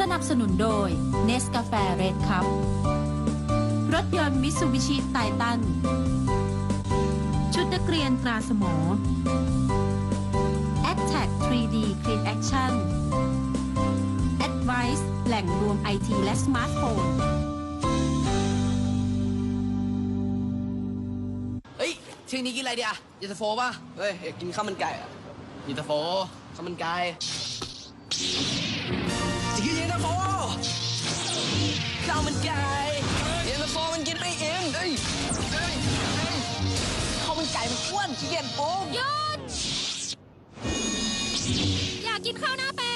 สนับสนุนโดยเนสกาแฟเรดคัพรถยนต์มิ t ซูบิชิไททัน ชุดนักเรียนตราสมอ a t t a c 3D Clean Action Advice แหล่งรวมไอทีและสมาร์ทโฟนเฮ้ยเที่ยงนี้กินอะไรดีอะเย็นตาโฟป่ะ เฮ้ยอยากกินข้าวมันไก่อะเย็นตาโฟข้าวมันไก่ มันไก่เย็นตาโฟมันกินไม่อิ่มเฮ้ยเฮ้ยเฮ้ยข้าวมันไก่มันอ้วนขี้เกียจปรุงหยุดอยากกินข้าวหน้าแปด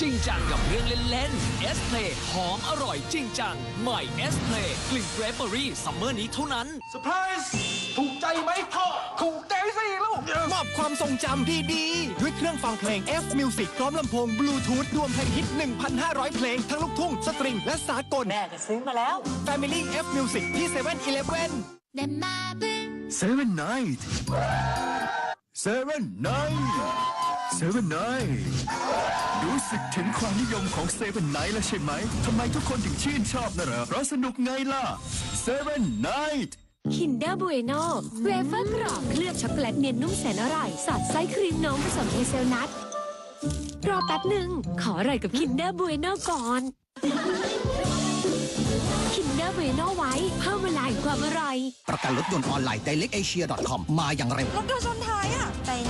จริงจังกับเรื่องเล่นๆ S Play หอมอร่อยจริงจัง ใหม่ S Play กลิ่นเกรปเบอรี่ซัมเมอร์นี้เท่านั้นเซอร์ไพรส์ถูกใจไหมพ่อถูกใจสิลูกมอบความทรงจำดีๆ ด้วยเครื่องฟังเพลง F Music พร้อมลำโพงบลูทูธรวมเพลงฮิต 1,500 เพลง ทั้งลูกทุ่ง สตริง และสากลแม่ก็ซื้อมาแล้ว Family F Music ที่7 e เ e ่ e อเดมมาบึ้งเซเว่นไนท์เซเว่นไนท์เซเว่นไนท์ รู้สึกถึงความนิยมของเซเว่นไนท์แล้วใช่ไหม ทำไมทุกคนถึงชื่นชอบนะเหรอ เพราะสนุกไงล่ะเซเว่นไนท์คินเดอร์บูเอโนเวเฟอร์กรอบเคลือบช็อกโกแลตเนียนนุ่มแสนอร่อย สอดไส้ครีมนมผสมเฮเซลนัท รอแป๊บหนึ่ง ขออร่อยกับคินเดอร์บูเอโนก่อน คินเดอร์บูเอโนไว้ เพิ่มเวลาแห่งความอร่อย ประกันรถยนต์ออนไลน์ directasia.com มาอย่างเร็ว รถโดนชนท้ายอะ ใจเย็นนะ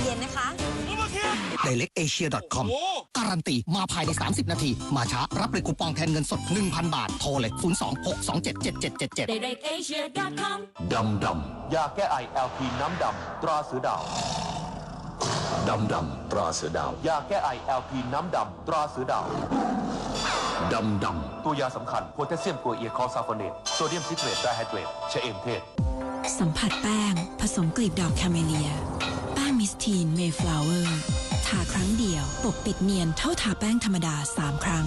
คะ directasia.com การันตีมาภายใน 30 นาที มาช้ารับเลยคูปองแทนเงินสด 1,000 บาท โทรเลย 026277777 directasia.com ดำดำยาแก้ไอ LP น้ำดำตราเสือดาวดำดำตราเสือดาวยาแก้ไอ LP น้ำดำตราเสือดาวดำดำตัวยาสำคัญโพแทสเซียมกลูเอียคอซาโฟเนตโซเดียมซิเทรตไดไฮเดรตชะเอมเทศ สัมผัสแป้ง ผสมกลีบดอกแคเมเลีย แป้งมิสทีนเมย์ฟลาวเวอร์ทาครั้งเดียว ปกปิดเนียนเท่าทาแป้งธรรมดา 3 ครั้ง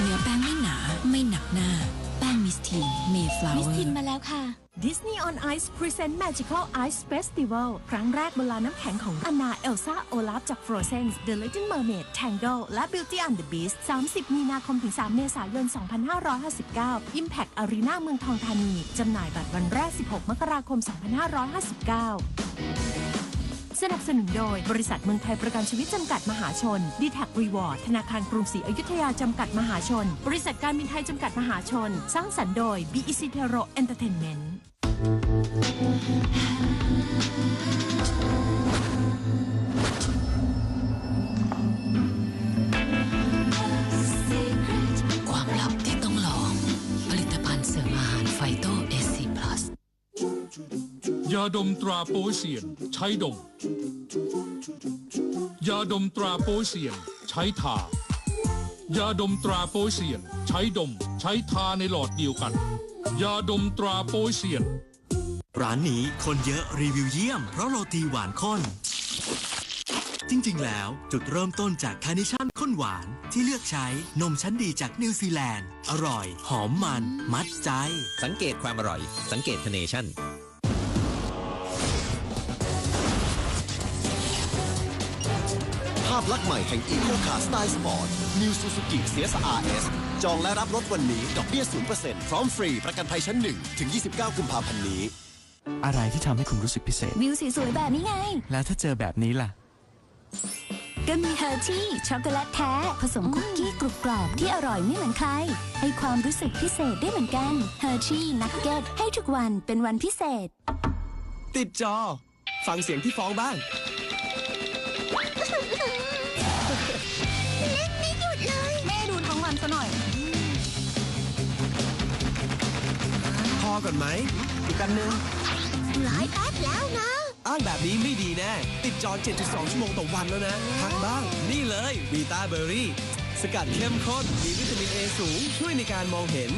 เนื้อแป้งไม่หนา ไม่หนักหน้า แป้งมิสทีนเมฟลาวมิสเวอทินร์มาแล้วค่ะ Disney on Ice Present Magical Ice Festival ครั้งแรกบนลานน้ำแข็งของอนนาเอลซ่าโอลาฟจาก Frozen The Little Mermaid Tangle และ Beauty and the Beast 30 มีนาคมถึง 3 เมษายน 2559 Impact Arena เมืองทองธานี จำหน่ายบัตรวันแรก 16 มกราคม 2559 สนับสนุนโดยบริษัทเมืองไทยประกันชีวิตจำกัดมหาชน d t แท r e w a r d ธนาคารกรุงศรีอยุธยาจำกัดมหาชน บริษัทการบินไทยจำกัดมหาชน สร้างสรรค์โดย BEC t e r o Entertainment ความลับที่ต้องลอง ผลิตภัณฑ์เสริมอาหารไฟโตเอสซีพลัสยาดมตราโปเซียน ใช้ดม ยาดมตราโปเซียน ใช้ทายาดมตราโปเซียน ใช้ดม ใช้ทาในหลอดเดียวกัน ยาดมตราโปเซียน ร้านนี้คนเยอะรีวิวเยี่ยม เพราะโรตีหวานข้น จริงๆ แล้วจุดเริ่มต้นจากคาร์เนชั่นข้นหวานที่เลือกใช้นมชั้นดีจากนิวซีแลนด์ อร่อย หอมมัน มัดใจ สังเกตความอร่อย สังเกตคาร์เนชั่น พลักษณ์ใหม่แห่งอีโคคาร์สไตล์สปอร์ต New Suzuki CSRS จองและรับรถวันนี้ดอกเบี้ย 0%พร้อมฟรี ประกันภัยชั้น 1 ถึง 29 กุมภาพันธ์นี้ อะไรที่ทำให้คุณรู้สึกพิเศษ วิวสวยๆแบบนี้ไง แล้วถ้าเจอแบบนี้ล่ะ ก็มีเฮอร์ชี่ช็อกโกแลตแท้ ผสมคุกกี้กรุบกรอบที่อร่อยไม่เหมือนใคร ให้ความรู้สึกพิเศษได้เหมือนกันเฮอร์ชี่นักเก็ตให้ทุกวันเป็นวันพิเศษ ติดจอ ฟังเสียงที่ฟ้องบ้าง อก่อนไหมอีกกันหนึ่งหลายแป๊บแล้วนะ อ้างแบบนี้ไม่ดีแน่ ติดจอ 7.2 ชั่วโมงต่อวันแล้วนะพักบ้าง นี่เลยวีตาเบอร์รี่ สกัดเข้มข้น มีวิตามินเอสูง ช่วยในการมองเห็น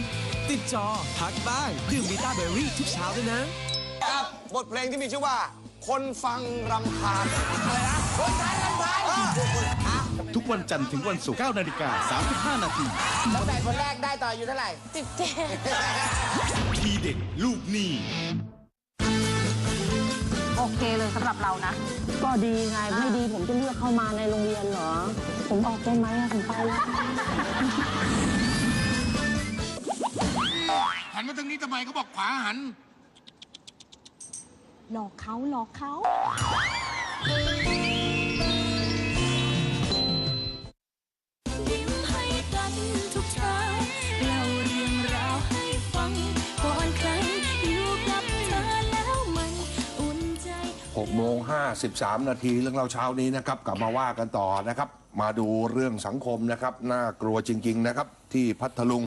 ติดจอพักบ้าง ดื่มวีตาเบอร์รี่ทุกเช้าด้วยนะกับ บทเพลงที่มีชื่อว่า คนฟังรำคาญอะไรนะคนฟังรำคาญทุกวันจันทร์ถึงวันศุกร์9นาฬิกา35 นาทีตั้งแต่คนแรกได้ต่ออยู่เท่าไหร่สิบเจ็ดทีเด็ดลูกหนี้โอ้เคเลยสำหรับเรานะ ก็ดีไง ไม่ดีผมจะเลือกเข้ามาในโรงเรียนเหรอ ผมออกได้ไหมอะผมไปแล้วหันมาทางนี้ทำไมเขาบอกขวาหัน หลอกเขาหลอกเขายิ้มให้กันทุกเช้าเล่าเรื่องราวให้ฟังก่อนใครอยู่กับเธอแล้วมันอุ่นใจ6โมง53นาทีเรื่องเราเช้านี้นะครับ กลับมาว่ากันต่อนะครับ มาดูเรื่องสังคมนะครับ น่ากลัวจริง ๆ นะครับ ที่พัทลุง